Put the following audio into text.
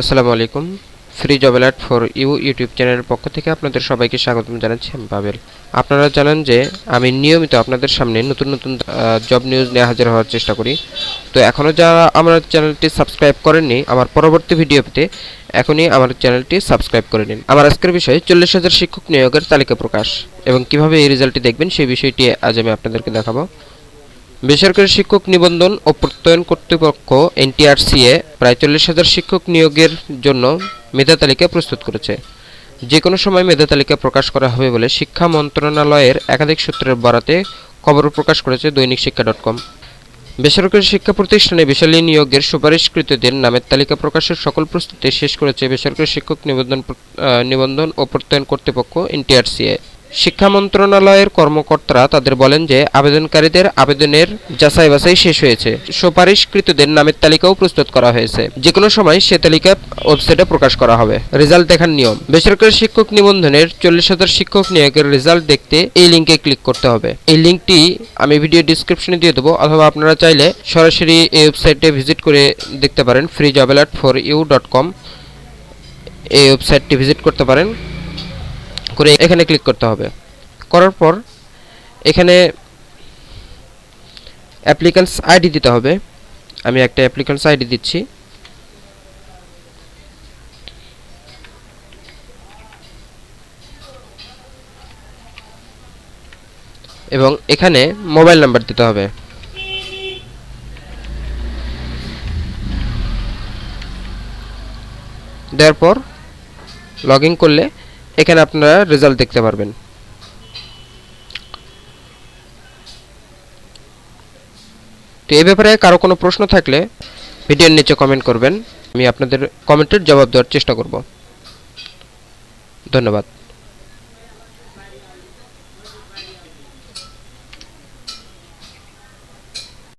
আসসালামু আলাইকুম। Free job alert for you YouTube চ্যানেলের পক্ষ থেকে আপনাদের সবাইকে স্বাগতম জানাচ্ছি আমি পাবেল আপনারা জানেন যে আমি নিয়মিত আপনাদের সামনে নতুন নতুন জব নিউজ নিয়ে হাজির হওয়ার চেষ্টা করি। তো এখনও যারা আমার চ্যানেলটি সাবস্ক্রাইব করেননি, আমার পরবর্তী ভিডিও পেতে এখনই আমার চ্যানেলটি সাবস্ক্রাইব করে নিন। আমার আজকের বিষয় চল্লিশ হাজার শিক্ষক নিয়োগের তালিকা প্রকাশ এবং কীভাবে এই রেজাল্টটি দেখবেন সেই বিষয়টি আজ আমি আপনাদেরকে দেখাবো। বেসরকারি শিক্ষক নিবন্ধন ও প্রত্যয়ন কর্তৃপক্ষ এনটিআরসিএ প্রায় চল্লিশ হাজার শিক্ষক নিয়োগের জন্য মেধা তালিকা প্রস্তুত করেছে। যে কোনো সময় মেধা তালিকা প্রকাশ করা হবে বলে শিক্ষা মন্ত্রণালয়ের একাধিক সূত্রের বরাতে খবর প্রকাশ করেছে দৈনিক শিক্ষা ডট কম। বেসরকারি শিক্ষা প্রতিষ্ঠানে বিশালী নিয়োগের সুপারিশকৃতদের নামের তালিকা প্রকাশের সকল প্রস্তুতি শেষ করেছে বেসরকারি শিক্ষক নিবন্ধন নিবন্ধন ও প্রত্যয়ন কর্তৃপক্ষ এনটিআরসিএ। শিক্ষা মন্ত্রণালয়ের কর্মকর্তারা তাদের বলেন যে আবেদনকারীদের আবেদনের যাচাই বাছাই শেষ হয়েছে। সুপারিশকৃতদের নামের তালিকাও প্রস্তুত করা হয়েছে। যে কোনো সময় সে তালিকা ওয়েবসাইটে প্রকাশ করা হবে। রেজাল্ট দেখার নিয়ম। বেসরকারি শিক্ষক নিবন্ধনের চল্লিশ হাজার শিক্ষক নিয়োগের রেজাল্ট দেখতে এই লিঙ্কে ক্লিক করতে হবে। এই লিঙ্কটি আমি ভিডিও ডিসক্রিপশনে দিয়ে দেবো। অথবা আপনারা চাইলে সরাসরি এই ওয়েবসাইটে ভিজিট করে দেখতে পারেন। Free job alert for you dot com এই ওয়েবসাইটটি ভিজিট করতে পারেন। করে এখানে ক্লিক করতে হবে। করার পর এখানে অ্যাপ্লিক্যান্টস আইডি দিতে হবে। আমি একটা অ্যাপ্লিক্যান্টস আইডি দিচ্ছি। এবং এখানে মোবাইল নাম্বার দিতে হবে। দেওয়ার পর লগ করলে এখানে আপনারা রেজাল্ট দেখতে পারবেন। তো এ ব্যাপারে কারও কোনো প্রশ্ন থাকলে ভিডিওর নিচে কমেন্ট করবেন। আমি আপনাদের কমেন্টের জবাব দেওয়ার চেষ্টা করব। ধন্যবাদ।